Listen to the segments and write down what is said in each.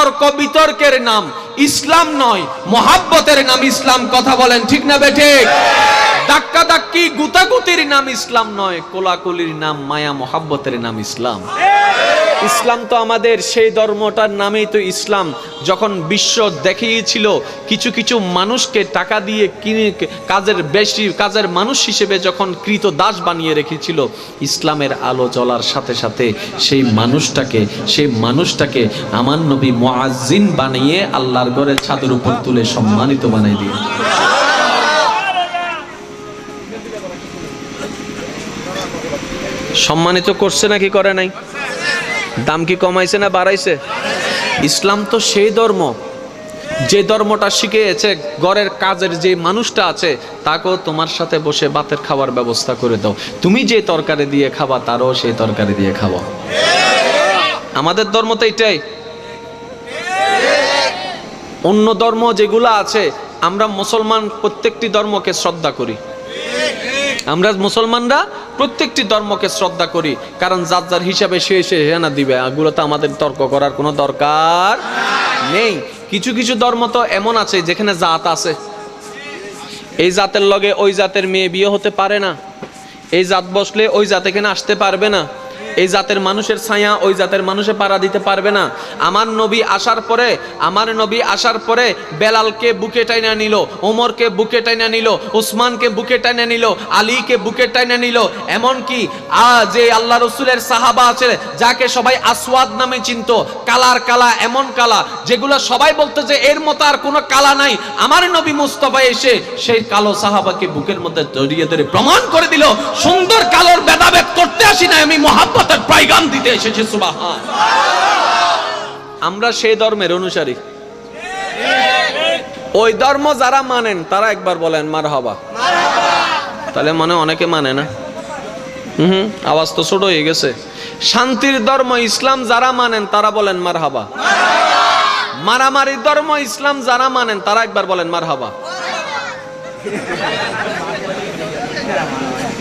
তর্ক বিতর্কের নাম ইসলাম নয়, মহাব্বতের নাম ইসলাম। কথা বলেন, ঠিক না বেঠে? ধাক্কা ধাক্কি গুতাগুতির নাম ইসলাম নয়, কোলাকুলির নাম মায়া, মহাব্বতের নাম ইসলাম। ইসলাম তো আমাদের, সেই ধর্মটার নামেই তো ইসলাম। যখন বিশ্ব দেখিয়েছিল, কিছু কিছু মানুষকে টাকা দিয়ে কিনে কাজের বেশি, কাজের মানুষ হিসেবে যখন কৃত দাস বানিয়ে রেখেছিল, ইসলামের আলো জ্বলার সাথে সাথে সেই মানুষটাকে সেই মানুষটাকে আমার নবী মুআজ্জিন বানিয়ে আল্লাহর ঘরের ছাদের উপর তুলে সম্মানিত বানিয়ে দিয়ে সম্মানিত করছে নাকি করে নাই? দাম কি কমাইছে না বাড়াইছে? ইসলাম তো সেই ধর্ম। যে ধর্মটা শিখিয়েছে, ঘরের কাজের যে মানুষটা আছে, তাকেও তোমার সাথে বসে ভাতের খাওয়ার ব্যবস্থা করে দাও। তুমি যে তরকারি দিয়ে খাবা, তারও সেই তরকারি দিয়ে খাওয়া আমাদের ধর্ম তো এটাই। অন্য ধর্ম যেগুলো আছে, আমরা মুসলমান প্রত্যেকটি ধর্মকে শ্রদ্ধা করি। আমরা মুসলমানরা প্রত্যেকটি ধর্মকে শ্রদ্ধা করি, কারণ যার যার হিসাবে সে সে হেনা দিবে, এগুলো তো আমাদের তর্ক করার কোনো দরকার নেই। কিছু কিছু ধর্ম তো এমন আছে যেখানে জাত আছে। এই জাতের লগে ওই জাতের মেয়ে বিয়ে হতে পারে না। এই জাত বসলে ওই জাত এখানে আসতে পারবে না। এই জাতের মানুষের ছায়া ওই জাতের মানুষে পাড়া দিতে পারবে না। আমার নবী আসার পরে, আমার নবী আসার পরে বেলালকে বুকে টাইনা নিল, ওমরকে বুকে টাইনা নিল, উসমানকে বুকে টাইনা নিল, আলীকে বুকে টাইনা নিল। এমনকি আ, যে আল্লাহ রসুলের সাহাবা আছে, যাকে সবাই আসওয়াদ নামে চিনতো, কালার কালা, এমন কালা, যেগুলো সবাই বলতো যে এর মতো আর কোনো কালা নাই। আমার নবী মুস্তফা এসে সেই কালো সাহাবাকে বুকের মধ্যে জড়িয়ে ধরে প্রমাণ করে দিল, সুন্দর কালোর ভেদাভেদ করতে আসি না আমি মহাব্বতের পাইগাম দিতে এসেছি, সুবাহান। আমরা সেই ধর্মের অনুসারী। ওই ধর্ম যারা মানেন, তারা একবার বলেন মার হবা তাহলে মনে অনেকে মানে না? হুম আওয়াজ তো ছোট হয়ে গেছে। শান্তির ধর্ম ইসলাম যারা মানেন, তারা বলেন মার হাবা মারামারি ধর্ম ইসলাম যারা মানেন, তারা একবার বলেন মার হাবা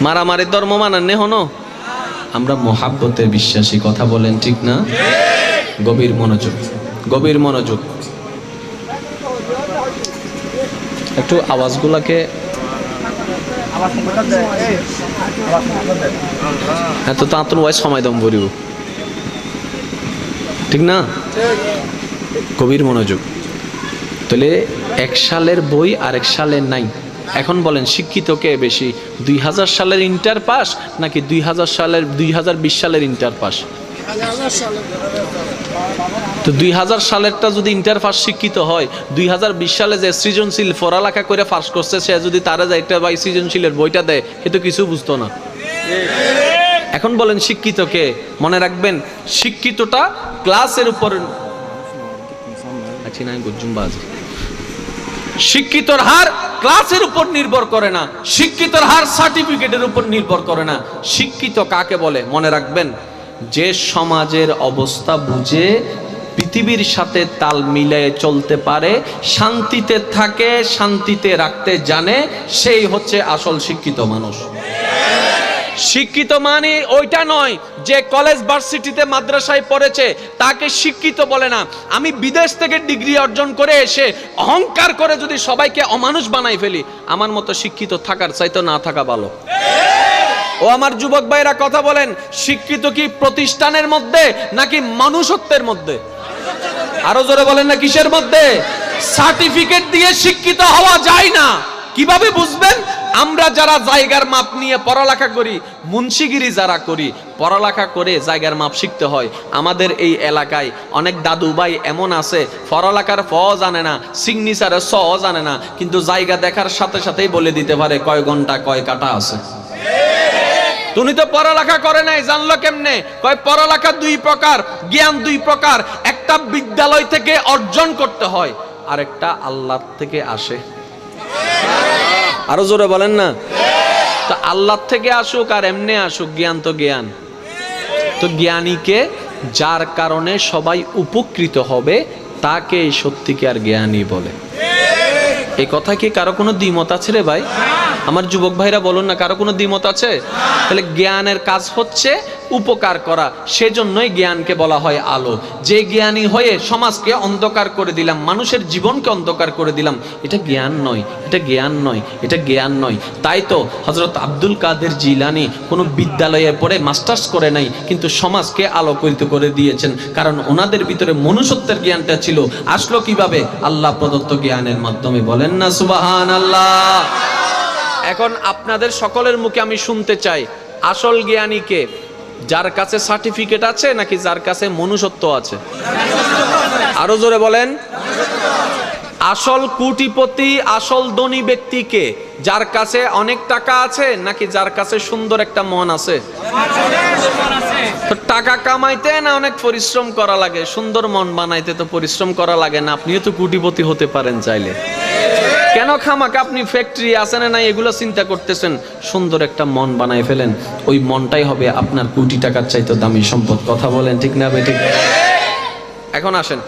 মারামারি ধর্ম মানেন নে হনো আমরা মোহাব্বতে বিশ্বাসী, কথা বলেন ঠিক না? গভীর মনোযোগ গভীর মনোযোগ। একটু আওয়াজগুলাকে এত তাঁতুন ওয়াই সময় দম ভরিব ঠিক না? গভীর মনোযোগ। তাহলে এক সালের বই আর এক সালের নাই। এখন বলেন, শিক্ষিত কে বেশি? দুই হাজার সালের ইন্টার পাস নাকি দুই হাজার সালের, দুই হাজার বিশ সালের ইন্টার পাস? তো দুই হাজার সালেরটা যদি ইন্টার পাস শিক্ষিত হয়, দুই হাজার বিশ সালে যে সৃজনশীল পড়ালেখা করে পাস করছে, সে যদি তারা একটা বা সৃজনশীলের বইটা দেয়, সে তো কিছু বুঝতো না। এখন বলেন, শিক্ষিত কে? মনে রাখবেন, শিক্ষিতটা ক্লাসের উপর গুজ্জুমবাজ শিক্ষিতর হার ক্লাসের উপর নির্ভর করে না, শিক্ষিতর হার সার্টিফিকেটের উপর নির্ভর করে না। শিক্ষিত কাকে বলে? মনে রাখবেন, যে সমাজের অবস্থা বুঝে পৃথিবীর সাথে তাল মিলিয়ে চলতে পারে, শান্তিতে থাকে, শান্তিতে রাখতে জানে, সেই হচ্ছে আসল শিক্ষিত মানুষ। শিক্ষিত মানে ওইটা নয় যে কলেজ ভার্সিটিতে মাদ্রাসায় পড়েছে, তাকে শিক্ষিত বলে না। আমি বিদেশ থেকে ডিগ্রি অর্জন করে এসে অহংকার করে যদি সবাইকে অমানুষ বানাই ফেলি, আমার মতো শিক্ষিত থাকার চাইতো না থাকা ভালো। ও আমার যুবক ভাইরা কথা বলেন, শিক্ষিত কি প্রতিষ্ঠানের মধ্যে নাকি মানুষত্বের মধ্যে? আরও জোরে বলেন না, কিসের মধ্যে? সার্টিফিকেট দিয়ে শিক্ষিত হওয়া যায় না। কীভাবে বুঝবেন? আমরা যারা জায়গার মাপ নিয়ে পড়ালেখা করি, মুন্সিগিরি যারা করি, পড়ালেখা করে জায়গার মাপ শিখতে হয়। আমাদের এই এলাকায় অনেক দাদু ভাই এমন আছে, পড়ালেখার ফ জানে না সিগনেচারে স জানে না, কিন্তু জায়গা দেখার সাথে সাথেই বলে দিতে পারে কয় ঘণ্টা, কয় কাটা আছে। তুমি তো পড়ালেখা করে নাই, জানলো কেমনে? কয় পড়ালেখা দুই প্রকার, জ্ঞান দুই প্রকার, একটা বিদ্যালয় থেকে অর্জন করতে হয়, আরেকটা আল্লাহ থেকে আসে। আরও জোরে বলেন না? তো আল্লাহ থেকে আসুক আর এমনি আসুক, জ্ঞান তো জ্ঞান। তো জ্ঞানীকে যার কারণে সবাই উপকৃত হবে তাকে সত্যিকার জ্ঞানী বলে। এই কথা কি কারও কোনো দ্বিমত আছে রে ভাই? আমার যুবক ভাইরা বলুন না, কারও কোনো দ্বিমত আছে? তাহলে জ্ঞানের কাজ হচ্ছে উপকার করা, সেজন্যই জ্ঞানকে বলা হয় আলো। যে জ্ঞানী হয়ে সমাজকে অন্ধকার করে দিলাম, মানুষের জীবনকে অন্ধকার করে দিলাম, এটা জ্ঞান নয়, এটা জ্ঞান নয়, এটা জ্ঞান নয়। তাই তো হজরত আব্দুল কাদের জিলানি কোনো বিদ্যালয়ে পড়ে মাস্টার্স করে নাই, কিন্তু সমাজকে আলোকিত করে দিয়েছেন। কারণ ওনাদের ভিতরে মনুষ্যত্বের জ্ঞানটা ছিল। আসলো কীভাবে? আল্লাহ প্রদত্ত জ্ঞানের মাধ্যমে। বলেন না সুবাহান আল্লাহ এখন আপনাদের সকলের মুখে আমি শুনতে চাই। আসল জ্ঞানী কে? যার কাছে সার্টিফিকেট আছে নাকি যার কাছে মনুষ্যত্ব আছে? আরও জোরে বলেন। আসল কুটিপতি, আসল ধনী ব্যক্তিকে যার কাছে অনেক টাকা আছে নাকি যার কাছে সুন্দর একটা মন আছে? তো টাকা কামাইতে না অনেক পরিশ্রম করা লাগে? সুন্দর মন বানাইতে তো পরিশ্রম করা লাগে না। আপনিও তো কুটিপতি হতে পারেন চাইলে। কেন খামাক? আপনি ফ্যাক্টরি আছে না, এগুলো চিন্তা করতেছেন। সুন্দর একটা মন বানায় ফেলেন। ওই মনটাই হবে আপনার কোটি টাকার চাইতে দামি সম্পদ। কথা বলেন ঠিক না ভাই ঠিক এখন আসেন।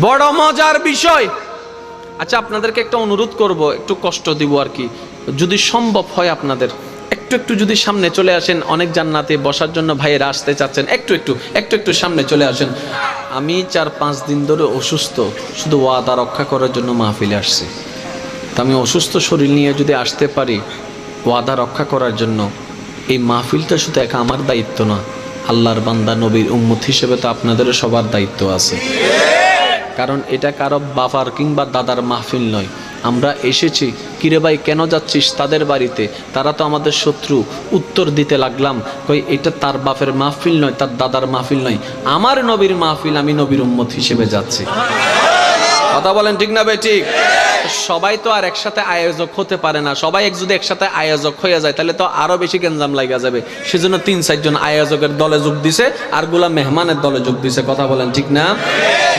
বড় মজার বিষয়। আচ্ছা আপনাদেরকে একটা অনুরোধ করব, একটু কষ্ট দিব আর কি। যদি সম্ভব হয় আপনাদের। একটু একটু যদি সামনে চলে আসেন, অনেক জান্নাতে বসার জন্য ভাইয়েরা আসতে চাচ্ছেন, একটু একটু একটু একটু সামনে চলে আসেন। আমি চার পাঁচ দিন ধরে অসুস্থ, শুধু ওয়াদা রক্ষা করার জন্য মাহফিলে আসছি। তা আমি অসুস্থ শরীর নিয়ে যদি আসতে পারি, ওয়াদা রক্ষা করার জন্য, এই মাহফিলটা শুধু একা আমার দায়িত্ব না, আল্লাহর বান্দা, নবীর উম্মত হিসেবে তো আপনাদেরও সবার দায়িত্ব আছে। কারণ এটা কারও বাবার কিংবা দাদার মাহফিল নয় আমরা এসেছি। কিরে ভাই, কেন যাচ্ছিস তাদের বাড়িতে? তারা তো আমাদের শত্রু। উত্তর দিতে লাগলাম। কই, এটা তার বাপের মাহফিল নয়, তার দাদার মাহফিল নয়। আমার নবীর মাহফিল আমি নবীর উম্মত হিসেবে যাচ্ছি। কথা বলেন ঠিক না ভাই, ঠিক? সবাই তো আর একসাথে আয়োজক হতে পারে না। সবাই এক যদি একসাথে আয়োজক হয়ে যায়, তাহলে তো আরও বেশি গেঞ্জাম লাগা যাবে। সেজন্য তিন চারজন আয়োজকের দলে যোগ দিছে, আরগুলা মেহমানের দলে যোগ দিছে। কথা বলেন ঠিক না?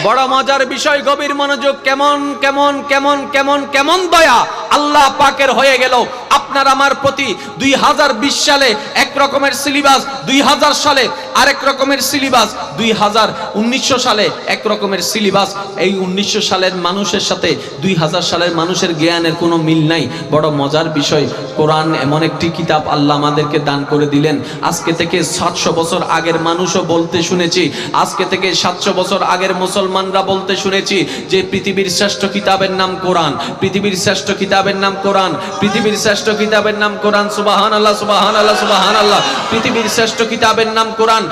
বড় মজার বিষয়, গভীর মনোযোগ, কেমন কেমন কেমন কেমন কেমন দয়া আল্লাহ পাকের হয়ে গেল। আপনার আমার প্রতি দুই হাজার বিশ সালে এক রকমের সিলেবাস দুই হাজার সালে আরেক রকমের সিলেবাস দুই হাজার উনিশশো সালে এক রকমের সিলেবাস এই উনিশশো সালের মানুষের সাথে দুই হাজার সালের মানুষের জ্ঞানের কোনো মিল নাই। বড় মজার বিষয়, কোরআন এমন একটি কিতাব আল্লাহ আমাদেরকে দান করে দিলেন। আজকে থেকে সাতশো বছর আগের মানুষও বলতে শুনেছি, আজকে থেকে সাতশো বছর আগের মুসলমানরা বলতে শুনেছি যে পৃথিবীর শ্রেষ্ঠ কিতাবের নাম কোরআন। পৃথিবীর শ্রেষ্ঠ কিতাবের নাম কোরআন। পৃথিবীর শ্রেষ্ঠ কিতাবের নাম কোরআন সুবাহান আল্লাহ সুবাহান আল্লাহ সুবাহান আল্লাহ পৃথিবীর শ্রেষ্ঠ কিতাবের নাম কোরআন।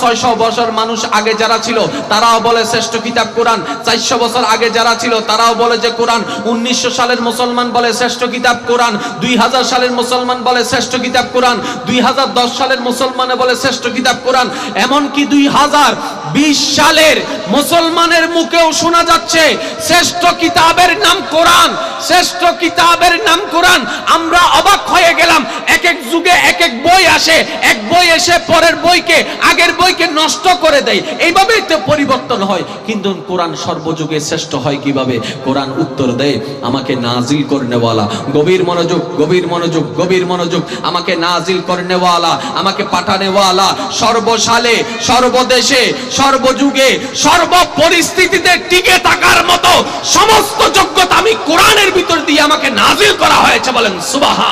ছয়শো বছর মানুষ আগে যারা ছিল, তারাও বলে শ্রেষ্ঠ কিতাব কোরআন। চারশো বছর আগে যারা ছিল, তারাও বলে যে কোরআন। উনিশশো সালের মুসলমান বলে শ্রেষ্ঠ কিতাব কোরআন। দুই হাজার সালের মুসলমান বলে শ্রেষ্ঠ কিতাব কোরআন। দুই হাজার দশ সালের মুসলমানে বলে শ্রেষ্ঠ কিতাব কোরআন। এমনকি দুই হাজার বিশ সালের মুসলমানের মুখেও শোনা যাচ্ছে, শ্রেষ্ঠ কিতাবের নাম কোরআন, শ্রেষ্ঠ কিতাবের নাম কোরআন। আমরা অবাক হয়ে গেলাম এক এক যুগে এক এক বই আসে। এক বই এসে পরের বইকে, আগের বইকে নষ্ট করে দেয়। এইভাবেই তো পরিবর্তন হয়। কিন্তু কোরআন সর্বযুগে শ্রেষ্ঠ হয় কীভাবে? কোরআন উত্তর দেয়, আমাকে নাজিল করনেওয়ালা, গভীর মনোযোগ গভীর মনোযোগ গভীর মনোযোগ, আমাকে নাজিল করনেওয়ালা, আমাকে পাঠানেওয়ালা সর্বসালে সর্বদেশে, সর্বযুগে সর্ব পরিস্থিতিতে টিকে থাকার মতো সমস্ত যোগ্যতা আমি কোরআনের ভিতর দিয়ে আমাকে নাজিল করা হয়েছে বলেন সুবাহা